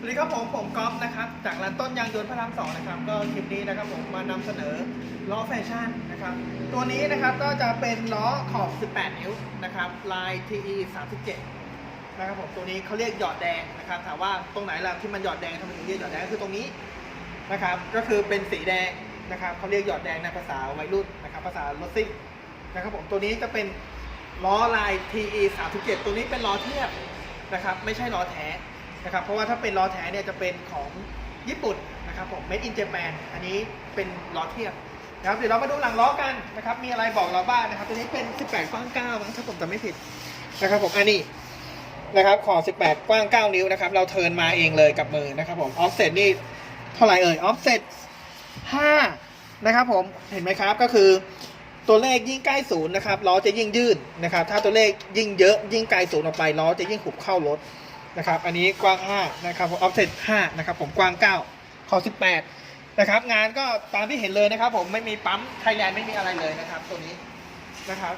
สวัสดีครับผมผมก๊อฟนะครับจากร้านต้นยางยนต์พระรามสองนะครับก็คลิปนี้นะครับผมมานำเสนอล้อแฟชั่นนะครับตัวนี้นะครับก็จะเป็นล้อขอบ 18 นิ้วนะครับลาย TE 37นะครับผมตัวนี้เขาเรียกหยอดแดงนะครับถามว่าตรงไหนล่ะที่มันหยอดแดงทำไมถึงเรียกหยอดแดงก็คือตรงนี้นะครับก็คือเป็นสีแดงนะครับเขาเรียกหยอดแดงในภาษาวัยรุ่นนะครับภาษารถซิ่งนะครับผมตัวนี้จะเป็นล้อลาย TE 37ตัวนี้เป็นล้อเทียบนะครับไม่ใช่ล้อแท้ นะครับเพราะว่าถ้าเป็นล้อแท้เนี่ยจะเป็นของญี่ปุ่นนะครับผม made in Japan อันนี้เป็นล้อเทียบนะครับเดี๋ยวเรามาดูหลังล้อกันนะครับมีอะไรบอกเราบ้างนะครับตัวนี้เป็น 18 กว้าง9มั้งถ้าผมจำไม่ผิดนะครับผมอันนี้นะครับขอ 18 กว้าง 9 นิ้วนะครับเราเทิร์นมาเองเลยกับมือนะครับผม offset นี่เท่าไหร่เอ่ย offset 5นะครับผมเห็นไหมครับก็คือตัวเลขยิ่งใกล้ศูนย์นะครับล้อจะยิ่งยืดนะครับถ้าตัวเลขยิ่งเยอะยิ่งไกลศูนย์ออกไปล้อจะยิ่งหุบเข้ารถ นะครับ อันนี้กว้าง 5 นะครับผมออฟเซต5นะครับผมกว้าง 9 ขอ 18 นะครับ งานก็ตามที่เห็นเลยนะครับ ผมไม่มีปั๊มไทยแลนด์ไม่มีอะไรเลยนะครับ ตัวนี้นะครับ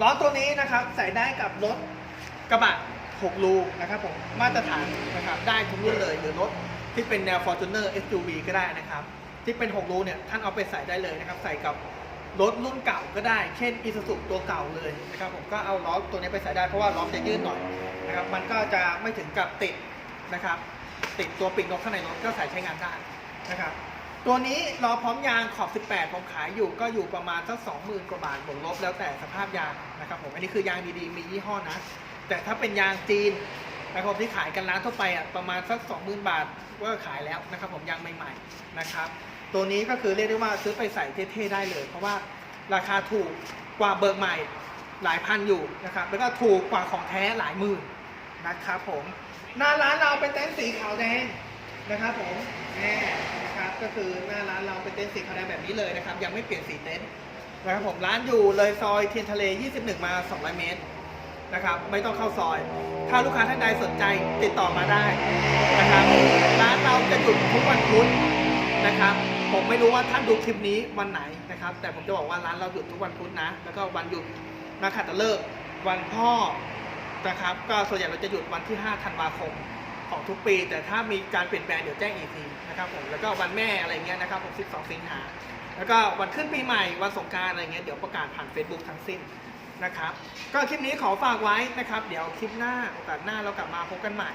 ล้อตัวนี้นะครับใส่ได้กับรถกระบะ 6 ลูนะครับผมมาตรฐานนะครับได้ทุกรุ่นเลยหรือรถที่เป็นแนว Fortuner SUV ก็ได้นะครับ ที่เป็น 6 ลูเนี่ยท่านเอาไปใส่ได้เลยนะครับ ใส่กับ รถรุ่นเก่าก็ได้ เช่น Isuzu ตัวเก่าเลยนะครับผมก็เอาล้อตัวนี้ไปใส่ได้เพราะว่าล้อจะยืดหน่อยนะครับมันก็จะไม่ถึงกับติดนะครับ ติดตัวปีกนกข้างในรถก็ใส่ใช้งานได้นะครับตัวนี้ล้อพร้อมยางขอบ 18 ผมขายอยู่ก็อยู่ประมาณสัก20,000 กว่าบาทบวกลบแล้วแต่สภาพยางนะครับผมอันนี้คือยางดีๆ มียี่ห้อนะ แต่ถ้าเป็นยางจีน นะครับที่ขายกันร้านทั่วไปอะประมาณสัก20,000 บาทก็ขายแล้วนะครับผมยางใหม่ๆนะครับ ตัวนี้ก็คือเรียกได้ว่าซื้อไปใส่เท่ๆได้เลย เพราะว่าราคาถูกกว่าเบิร์กใหม่หลายพันอยู่นะครับแล้วก็ถูกกว่าของแท้หลายหมื่นนะครับผมหน้าร้านเราเป็นเต็นท์สีขาวแดงนะครับผมแน่นะครับก็คือหน้าร้านเราเป็นเต็นท์สีขาวแดงแบบนี้เลยนะครับ ยังไม่เปลี่ยนสีเต็นท์นะครับผมร้านอยู่เลยซอยเทียนทะเล 21 มา 200 เมตร นะครับ ไม่ต้องเข้าซอย ถ้าลูกค้าท่านใดสนใจติดต่อมาได้นะครับร้านเราจะหยุดทุกวันพุธนะครับ ผมไม่รู้ว่าท่านดูคลิปนี้วันไหนนะครับ แต่ผมจะบอกว่าร้านเราหยุดทุกวันพุธนะ แล้วก็วันหยุดนักขัตฤกษ์วันพ่อนะครับ ก็ส่วนใหญ่เราจะหยุดวันที่ 5 ธันวาคมของทุกปี แต่ถ้ามีการเปลี่ยนแปลงเดี๋ยวแจ้งอีกทีนะครับผมแล้วก็วันแม่อะไรเงี้ยนะครับผม12 สิงหาแล้วก็วันขึ้นปีใหม่วันสงการอะไรเงี้ยเดี๋ยวประกาศผ่าน Facebook ทั้งสิ้น นะครับ ก็คลิปนี้ขอฝากไว้นะครับ เดี๋ยวคลิปหน้าโอกาสหน้าเรากลับมาพบกันใหม่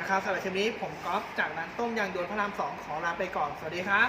นะครับสำหรับคลิปนี้ผมก๊อฟจากร้านต้มยางยนพระรามสองขอลาไปก่อน สวัสดีครับ